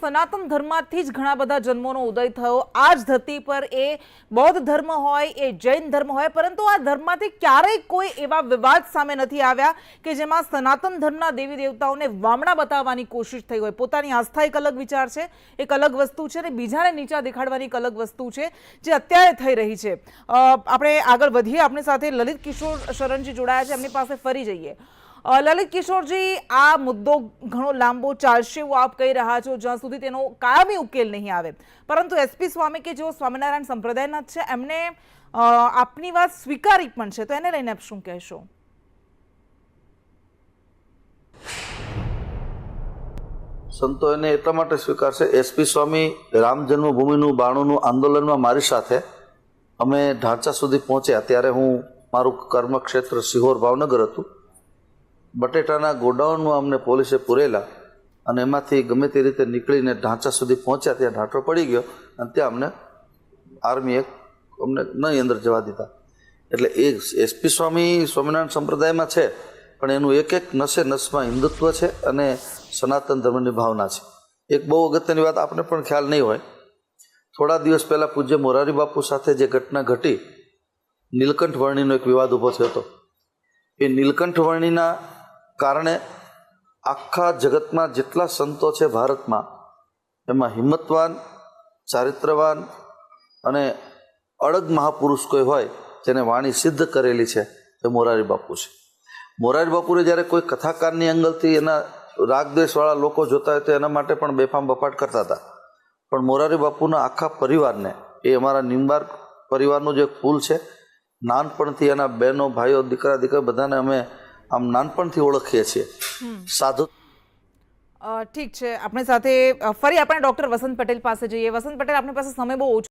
સનાતન ધર્મમાંથી જ ઘણા બધા જન્મોનો ઉદય થયો. આ જ ધરતી પર એ બૌદ્ધ ધર્મ હોય, એ જૈન ધર્મ હોય, પરંતુ આ ધર્મમાંથી ક્યારેય કોઈ એવા વિવાદ સામે નથી આવ્યા કે જેમાં સનાતન ધર્મના દેવી દેવતાઓને વામણા બતાવવાની કોશિશ થઈ હોય. પોતાની આસ્થા એક અલગ વિચાર છે, એક અલગ વસ્તુ છે અને બીજાને નીચા દેખાડવાની એક અલગ વસ્તુ છે જે અત્યારે થઈ રહી છે. આપણે આગળ વધીએ. આપણી સાથે લલિત કિશોર શરણજી જોડાયા છે. એમની પાસે ફરી જઈએ. લલિત કિશોરજી, આ મુદ્દો ઘણો લાંબો ચાલશે એવું આપ કહી રહ્યા છો, જ્યાં સુધી તેનો કાયમી ઉકેલ નહીં આવે. પરંતુ એસપી સ્વામી કે જેઓ સ્વામિનારાયણ સંપ્રદાયના છે, એમને આપની વાત સ્વીકારી પણ છે, તો એને લઈને આપ શું કહેશો? સંતો એને એટલા માટે સ્વીકારશે એસપી સ્વામી રામ જન્મભૂમિનું બાણુંનું આંદોલનમાં મારી સાથે, અમે ઢાંચા સુધી પહોંચ્યા, ત્યારે હું મારું કર્મક્ષેત્ર સિહોર ભાવનગર હતું. બટેટાના ગોડાઉનમાં અમને પોલીસે પૂરેલા અને એમાંથી ગમે તે રીતે નીકળીને ઢાંચા સુધી પહોંચ્યા ત્યાં ઢાંટો પડી ગયો અને ત્યાં અમને આર્મીએ અમને નહીં અંદર જવા દીધા. એટલે એ એસપી સ્વામી, સ્વામિનારાયણ સંપ્રદાયમાં છે, પણ એનું એક એક નસે નસમાં હિન્દુત્વ છે અને સનાતન ધર્મની ભાવના છે. એક બહુ અગત્યની વાત આપને પણ ખ્યાલ નહીં હોય. થોડા દિવસ પહેલાં પૂજ્ય મોરારી બાપુ સાથે જે ઘટના ઘટી, નીલકંઠ વર્ણીનો એક વિવાદ ઊભો થયો હતો. એ નીલકંઠ વર્ણીના કારણે આખા જગતમાં જેટલા સંતો છે ભારતમાં, એમાં હિંમતવાન, ચારિત્રવાન અને અડગ મહાપુરુષ કોઈ હોય, જેને વાણી સિદ્ધ કરેલી છે, તે મોરારી બાપુ છે. મોરારી બાપુરે જ્યારે કોઈ કથાકારની એંગલથી એના રાગદ્વેષવાળા લોકો જોતા હોય તો એના માટે પણ બેફામ બફાટ કરતા હતા. પણ મોરારી બાપુના આખા પરિવારને, એ અમારા નિંબાર પરિવારનું જે ફૂલ છે, નાનપણથી એના બહેનો, ભાઈઓ, દીકરા દીકરા બધાને અમે આમ નાનપણથી ઓળખીએ છીએ. સાધુ ઠીક છે. આપણે સાથે ફરી આપણે ડોક્ટર વસંત પટેલ પાસે જઈએ. વસંત પટેલ આપણી પાસે સમય બહુ ઓછો